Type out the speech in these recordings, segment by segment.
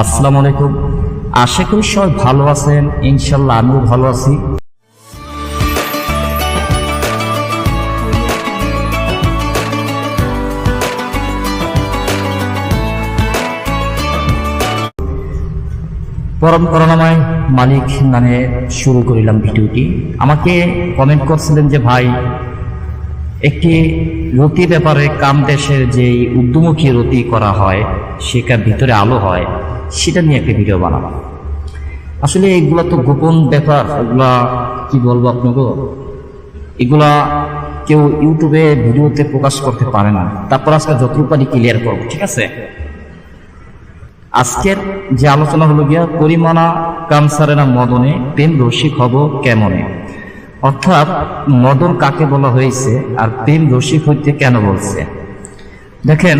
আসসালামু আলাইকুম। আশা করি সবাই ভালো আছেন। ইনশাল্লাহ আমিও ভালো আছি। পরম করুণাময় মালিক নামে শুরু করিলাম ভিডিওটি। আমাকে কমেন্ট করছিলেন যে, ভাই, একটি রতি ব্যাপারে কাম দেশের যে উদ্যমুখী রতি করা হয়, সেটার ভিতরে আলো হয়। সেটা নিয়ে একটা ভিডিও বানাবো। আসলে এগুলো তো গোপন ব্যাপার, এগুলা কি বলব আপনাকে? এগুলা কেউ ইউটিউবে ভিডিওতে প্রকাশ করতে পারে না। তারপর আজকে যতটুকু পারি ক্লিয়ার করব, ঠিক আছে? আজকের যে আলোচনা হলো গিয়া, পরিমাণা কামসারেনা মদনে প্রেম রসিক হব কেমনে? অর্থাৎ মদন কাকে বলা হয়েছে আর প্রেম রসিক হইতে কেন বলছে? দেখেন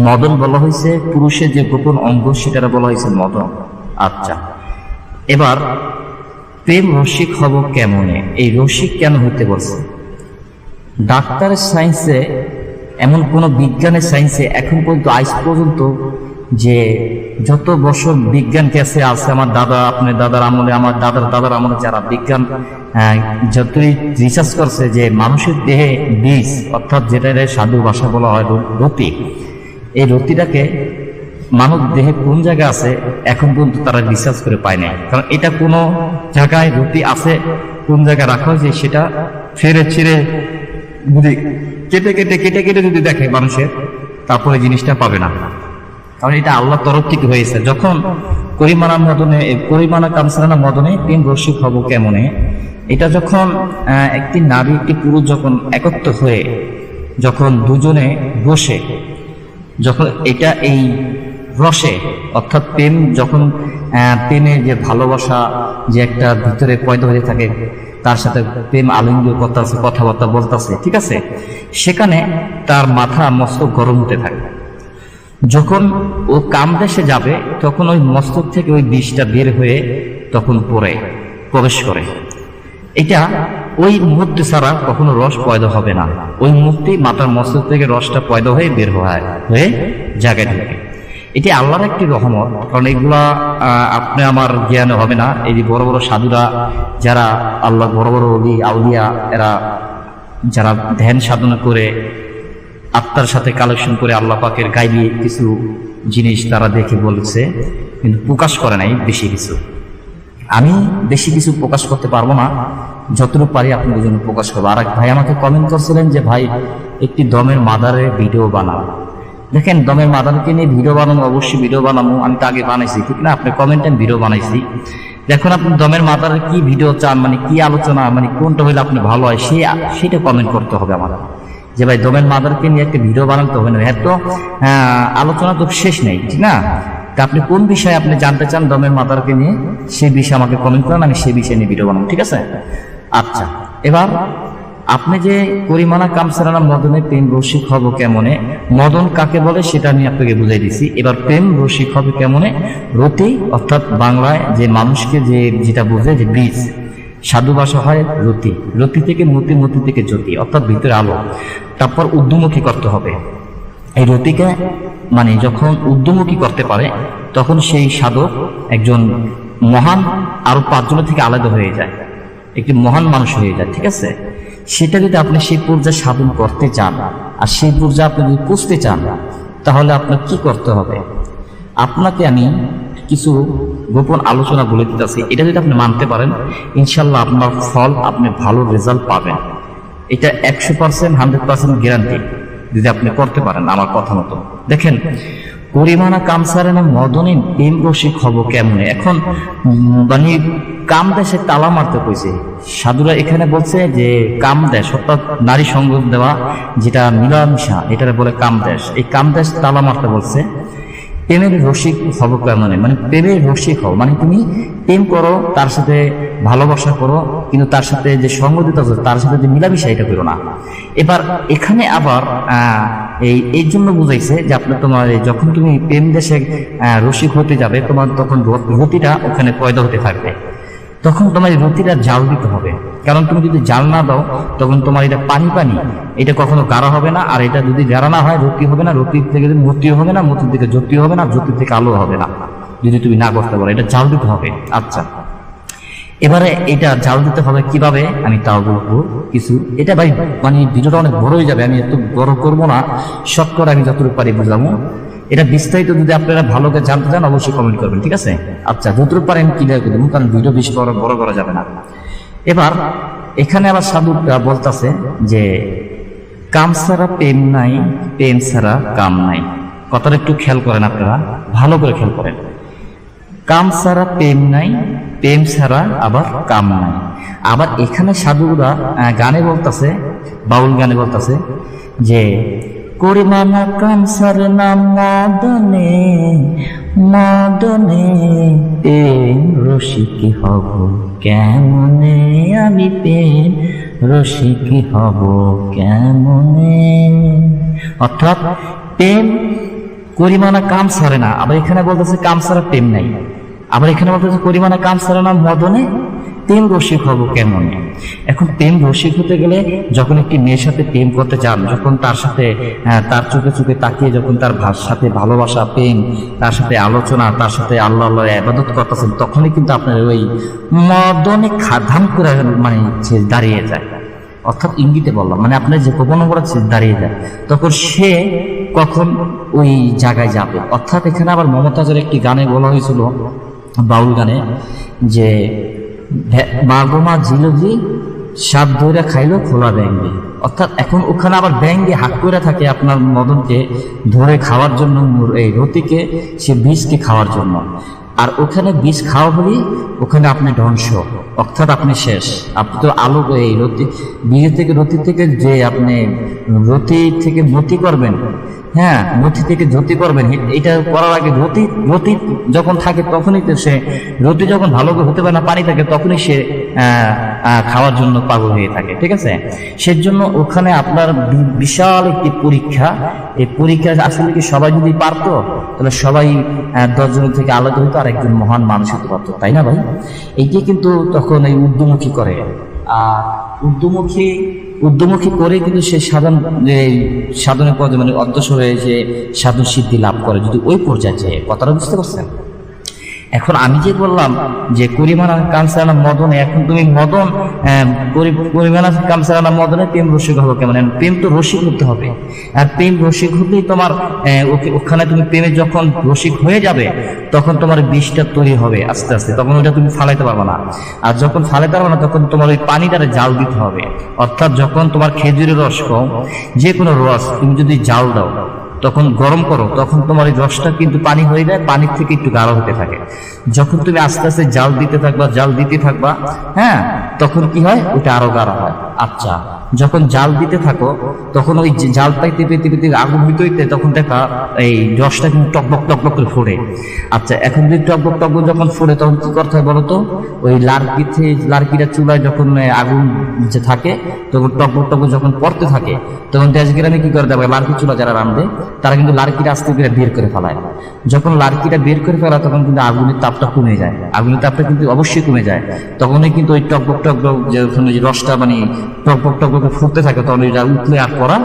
মদন বলা হয়েছে, পুরুষের যে গোপন অঙ্গ সেটা বলা হয়েছে মদন। আচ্ছা। এবার, প্রেম রসিক হব কেমনে? এই রসিক কেন হইতে বলছে? ডাক্তারের সায়েন্সে, এমন কোনো বিজ্ঞানের সায়েন্সে এখন পর্যন্ত, আজ পর্যন্ত, যে যত বছর বিজ্ঞান কেসে আছে, আমার দাদা, আপনার দাদার আমলে, আমার দাদার দাদার আমলে যারা বিজ্ঞান যতই রিসার্চ করছে, যে মানুষের দেহে বীজ, অর্থাৎ যেটা সাধু ভাষা বলা হয় র- রতি এই রতিটাকে মানব দেহে কোন জায়গায় আছে, এখন পর্যন্ত তারা রিসার্চ করে পায় নাই। কারণ এটা কোনো জায়গায় রতি আছে, কোন জায়গায় রাখা হয়েছে, সেটা ফেরে ছেড়ে যদি কেটে কেটে কেটে কেটে যদি দেখে মানুষের, তারপরে জিনিসটা পাবে না। কারণ এটা আল্লাহ তরফ থেকে হয়েছে। যখন করিমানা মদনে, করিমানা কামসারানা মদনে তিন রসিক হব কেমনে, এটা যখন একটি নারী, একটি পুরুষ যখন একত্র হয়ে, যখন দুজনে বসে যখন এটা এই রসে, অর্থাৎ প্রেম যখন প্রেমে যে ভালোবাসা যে একটা ভিতরে পয়দা হয়ে থাকে, তার সাথে প্রেম আলিঙ্গ করতেছে কথাবার্তা বলতেছে ঠিক আছে? সেখানে তার মাথা মস্তক গরম হতে থাকে। যখন ও কাম দেশে যাবে, তখন ওই মস্তক থেকে ওই বিষটা বের হয়ে তখন পড়ে, প্রবেশ করে। এটা ওই মুহূর্তে ছাড়া কখনো রস পয়দা হবে না। ওই মুহূর্তেই মাথার মস্তক থেকে রসটা পয়দা হয়ে বের হয়। হয়ে? জায়গায় ঢুকে। এটি আল্লাহর একটি রহমত, কারণ এগুলা আপনি আমার জ্ঞানে হবে না। এই যে বড় বড় সাধুরা, যারা আল্লাহ বড় বড় অলি আউলিয়া, এরা যারা ধ্যান সাধনা করে, আত্মার সাথে কালেকশন করে আল্লাহ পাকের গাইবি কিছু জিনিস তারা দেখে বলেছে, কিন্তু প্রকাশ করে নাই বেশি কিছু। আমি বেশি কিছু প্রকাশ করতে পারব না। যতটুকু পারি আপনাদের জন্য প্রকাশ করব। আর এক ভাই আমাকে কমেন্ট করছিলেন যে ভাই একটি দমের মাদারে ভিডিও বানাও। দেখেন দমের মাদারকে নিয়ে ভিডিও বানানো অবশ্যই ভিডিও বানাবো। আমি তো আগে বানাইছি ঠিক না? আপনি কমেন্টে আমি ভিডিও বানাইছি। দেখুন আপনি দমের মাদারের কি ভিডিও চান মানে কি আলোচনা মানে কোনটা হলে আপনি ভালো হয় সে সেটা কমেন্ট করতে হবে আমার যে ভাই দমের মাদারকে নিয়ে একটা ভিডিও বানাতে হবে না। এত আহ, আলোচনা তো শেষ নেই ঠিক না? আপনি কোন বিষয়ে আপনি জানতে চান দমের মাতারকে নিয়ে, সেই বিষয়ে আমাকে কমেন্ট করেন, আমি সেই বিষয়ে নিয়ে ভিডিও বানাবো, ঠিক আছে? আচ্ছা এবার আপনি যে করিমানা কামসারানা মদনে প্রেম রসিক হব কেমনে, মদন কাকে বলে সেটা আমি আপনাকে বুঝাই দিছি। এবার প্রেম রসিক হবে কেমনে রতি অর্থাৎ বাংলায় যে মানুষকে যে যেটা বোঝে যে বীজ, সাধু ভাষা হয় রতি রতি থেকে মতি মতি থেকে জ্যোতি, অর্থাৎ ভিতরে আলো। তারপর উদ্যমুখী করতে হবে। এই রতিকে মানে যখন উদ্যমুখী করতে পারে, তখন সেই সাধক একজন মহান আরও পাঁচজনের থেকে আলাদা হয়ে যায়। একটি মহান মানুষ হয়ে যায়, ঠিক আছে? সেটা যদি আপনি সেই পর্যায়ে সাধন করতে চান, আর সেই পর্যায়ে আপনি যদি পুষতে চান, তাহলে আপনার কি করতে হবে? আপনাকে আমি কিছু গোপন আলোচনা বলে দিতেছি। এটা যদি আপনি মানতে পারেন ইনশাল্লাহ আপনার ফল আপনি ভালো রেজাল্ট পাবেন। এটা একশো পার্সেন্ট হান্ড্রেড পার্সেন্ট গ্যারান্টি যদি আপনি করতে পারেন আমার কথা মতো। দেখেন, পরিমাণা কামসারে না মদনে প্রেম রসিক হব কেমনে? এখন মানে কাম দেশে তালা মারতে কইছে। সাধুরা এখানে বলছে যে, কাম দেশ, অর্থাৎ নারী সঙ্গ দেওয়া, যেটা মিলামিশা এটা বলে কাম দেশ। এই কাম দেশ তালা মারতে বলছে। প্রেমের রসিক হব কেমনে? মানে প্রেমের রসিক হও মানে তুমি প্রেম করো তার সাথে ভালোবাসা করো কিন্তু তার সাথে যে সঙ্গ দিতে হবে, তার সাথে যে মিলামিশা এটা করো না। এবার এখানে আবার এই এই জন্য বুঝাইছে যে আপনার তোমার যখন তুমি প্রেম দেশে রসিক হতে যাবে তোমার তখন র- রতিটা ওখানে পয়দা হতে থাকবে। তখন তোমার রতিটা জাল দিতে হবে। কারণ তুমি যদি জাল না দাও তখন তোমার এটা পানি পানি এটা কখনো গাঢ় হবে না আর এটা যদি গাড়া না হয় রতি হবে না রতির থেকে মূর্তি হবে না মূর্তির থেকে জ্যোতি হবে না জ্যোতির থেকে আলো হবে না। যদি তুমি না করতে পারো, এটা জাল দিতে হবে। আচ্ছা। এবারে এটা জাল দিতে হবে কীভাবে? আমি তাও বলব কিছু। এটা ভাই মানে ভিডিওটা অনেক বড় হয়ে যাবে, আমি এত বড় করব না। শর্ট করে আমি যতটুকু পারি বুঝলাম এটা বিস্তারিত যদি আপনারা ভালো করে জানতে চান, অবশ্যই কমেন্ট করবেন, ঠিক আছে? আচ্ছা যতটুকু পারি আমি ক্লিয়ার করে দেবো, কারণ ভিডিও বেশি বড় বড় করা যাবে না। এবার, এখানে আবার সাধুটা বলতেছে যে, কাম ছাড়া প্রেম নাই, প্রেম ছাড়া কাম নাই। কথাটা একটু খেয়াল করেন আপনারা, ভালো করে খেয়াল করেন। কাম ছাড়া প্রেম নাই, প্রেম ছাড়া আবার কাম নাই। আবার এখানে সাধুরা গানে বলতেছে, বাউল গানে বলতেছে যে, করিমানা কাম সারে না মদনে মদনে প্রেম রসিকি হব কেমনে? আমি প্রেম রসিকি হব কেমনে? অর্থাৎ প্রেম করিমানা কাম সারে না। আবার এখানে বলতেছে কাম সারা প্রেম নাই। আবার এখানে বলতেছে করিমানা কাম সারে না মদনে প্রেম রসিক হব কেমন? এখন প্রেম রসিক হতে গেলে যখন একটি মেয়ের সাথে প্রেম করতে চান যখন তার সাথে আহ, তার চোখে চোখে তাকিয়ে যখন তার সাথে ভালোবাসা প্রেম তার সাথে আলোচনা তার সাথে আল্লাহ আল্লাহ আবাদত করতেছেন তখনই কিন্তু আপনার ওই মদনে খাধাম করে মানে দাঁড়িয়ে যায়। অর্থাৎ ইঙ্গিতে বললাম মানে আপনার যে গোপন সে দাঁড়িয়ে যায়। তখন সে কখন ওই জায়গায় যাবে? অর্থাৎ এখানে আবার মমতাজের একটি গানে বলা হয়েছিল, বাউল গানে, যে মাগোমা জিলজি সাপ ধরে খাইলো খোলা ব্যাঙ্গে অর্থাৎ এখন ওখানে আবার ব্যাঙ্গে হাত করে থাকে আপনার মদনকে ধরে খাওয়ার জন্য এই রতিকে, সে বিষকে খাওয়ার জন্য। আর ওখানে বিষ খাওয়া হলেই ওখানে আপনি ধ্বংস, অর্থাৎ আপনি শেষ। আপনি তো আলো এই রতি বিয়ে থেকে রতি থেকে যে আপনি রতি থেকে মতি করবেন হ্যাঁ মতি থেকে ধতি করবেন এটা করার আগে রতি রতি যখন থাকে তখনই তো সে রতি যখন ভালো করে হতে পারে না পানি থাকে তখনই সে খাওয়ার জন্য পাগল হয়ে থাকে ঠিক আছে? সেজন্য ওখানে আপনার বিশাল একটি পরীক্ষা। এই পরীক্ষা আসলে কি সবাই যদি পারতো তাহলে সবাই আহ, দশজনের থেকে আলাদা হতো আর একজন মহান মানুষ হতে পারতো তাই না ভাই? এইটি কিন্তু তখন এই উর্দুমুখী করে? আর উদ্যমুখী উর্দুমুখী করে কিন্তু সে সাধন সাধনের পর্যায়ে মানে অগ্রসর হয়ে যে সাধন সিদ্ধি লাভ করে যদি ওই পর্যায়ে যায়। কথাটা বুঝতে পারছেন? এখন আমি যে বললাম যে করিমানা কামসারানা মদনে, এখন তুমি মদন করিমানা কামসারানা মদনে প্রেম রসিক হবে কেমন? প্রেম তো রসিক হতে হবে। আর প্রেম রসিক হতেই তোমার ওখানে তুমি প্রেমে যখন রসিক হয়ে যাবে, তখন তোমার বিষটা তৈরি হবে আস্তে আস্তে। তখন ওটা তুমি ফালাইতে পারবে না। আর যখন ফালাইতে পারবে না, তখন তোমার ওই পানিটারে জাল দিতে হবে। অর্থাৎ যখন তোমার খেজুরের রস কম, যে কোনো রস তুমি যদি জাল দাও তখন গরম করো, তখন তোমার এই রসটা কিন্তু পানি হয়ে যায়, পানির থেকে একটু গাঢ় হতে থাকে। যখন তুমি আস্তে আস্তে জাল দিতে থাকবা, জাল দিতে থাকবা হ্যাঁ তখন কি হয়? ওটা আরও গাঢ় হয়। আচ্ছা যখন জাল দিতে থাকো তখন ওই জাল পাইতে পেতে পেতে আগুন হইতে হইতে তখন দেখা এই রসটা কিন্তু টকবক টকবক করে ফোড়ে আচ্ছা এখন যদি টকবক টকবক যখন ফোড়ে তখন কি করতে হয় বলতো ওই লার্কিতে লার্কিটা চুলায় যখন আগুন যে থাকে তখন টকবক টকবক যখন পড়তে থাকে তখন দেশ গ্রামে কি করে দেবে লার্কি চুলা যারা রান্ধে তারা কিন্তু লার্কিটা আস্তে করে বের করে ফেলায় যখন লার্কিটা বের করে ফেলায় তখন কিন্তু আগুনের তাপটা কমে যায় আগুনের তাপটা কিন্তু অবশ্যই কমে যায় তখনই কিন্তু ওই টকবক টকবক যে রসটা মানে টকবক টকবক ফুটতে থাকে তখন এটা উঠলে আর পড়া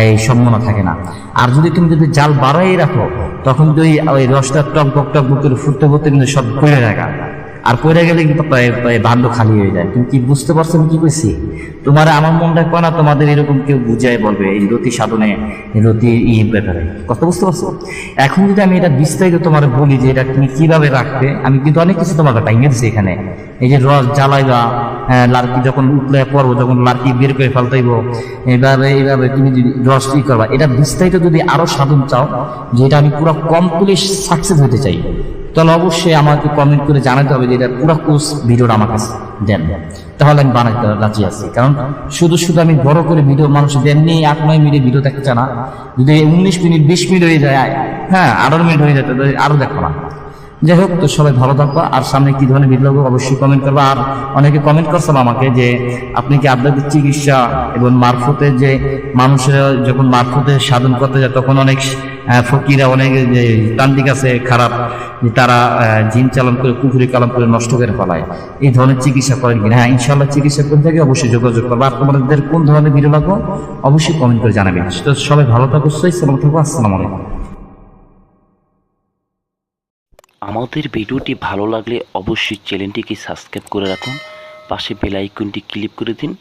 এই সম্ভাবনা থাকে না। আর যদি তুমি যদি জাল বাড়াই রাখো, তখন যদি ওই- রসটা টক টক টক করে ফুটতে ফুটতে কিন্তু সব পড়ে জায়গা আর পড়ে গেলে কিন্তু ভাণ্ড খালি হয়ে যায়। তুমি কি বুঝতে পারছ কি কইছি? তোমার আমার মনটা না তোমাদের এরকম কেউ বুঝায় বলবে এই রতি সাধনে রতি ই ব্যাপারে। কথা বুঝতে পারছ? এখন যদি আমি এটা বিস্তারিত তোমার বলি যে এটা তুমি কীভাবে রাখবে আমি কিন্তু অনেক কিছু তোমাকে টাইমে দিচ্ছি এখানে। এই যে রস জ্বালাইবা হ্যাঁ, লার্কি যখন উঠলে পড়ব যখন লার্কি বের করে ফেলতেইব এইভাবে এইভাবে তুমি যদি রস ই করবা। এটা বিস্তারিত যদি আরও সাধন চাও যে এটা আমি পুরো কমপ্লিট সাকসেস হতে চাই। তাহলে অবশ্যই আমাকে কমেন্ট করে জানাতে হবে যে এটা পুরো কোর্স ভিডিওটা আমার কাছে দেন। তাহলে আমি বানাতে রাজি আছি। কারণ শুধু শুধু আমি বড় করে ভিডিও মানুষ দেননি আট নয় মিনিট ভিডিও দেখতে না। যদি উনিশ মিনিট, বিশ মিনিট হয়ে যায় হ্যাঁ আঠারো মিনিট হয়ে যায়, তাহলে আরও দেখো না। যাই হোক, তো সবাই ভালো থাকব। আর সামনে কি ধরনের ভিডিও অবশ্যই কমেন্ট করব। আর অনেকে কমেন্ট করছিল আমাকে যে আপনি কি আপনাদের চিকিৎসা এবং মারফতে যে মানুষের যখন মারফতে সাধন করতে যায়, তখন অনেক ফকিরা অনেক যে তান্ত্রিক আছে খারাপ যে তারা জিন চালন করে কুকুরি কালাম করে নষ্ট করে ফেলায়। এই ধরনের চিকিৎসা করেন কিনা? হ্যাঁ ইনশাল্লাহ চিকিৎসা করে থাকে অবশ্যই যোগাযোগ করব। আর তোমাদের কোন ধরনের ভিডিও লাগবো অবশ্যই কমেন্ট করে জানাবেন। তো সবাই ভালো থাকো সুস্থ থাকো আসসালামু আলাইকুম। আমাদের ভিডিওটি ভালো লাগলে অবশ্যই চ্যানেলটিকে সাবস্ক্রাইব করে রাখুন পাশে বেল আইকনটি ক্লিক করে দিন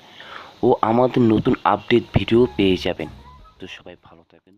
ও আমাদের নতুন আপডেট ভিডিও পেয়ে যাবেন। তো সবাই ভালো থাকবেন।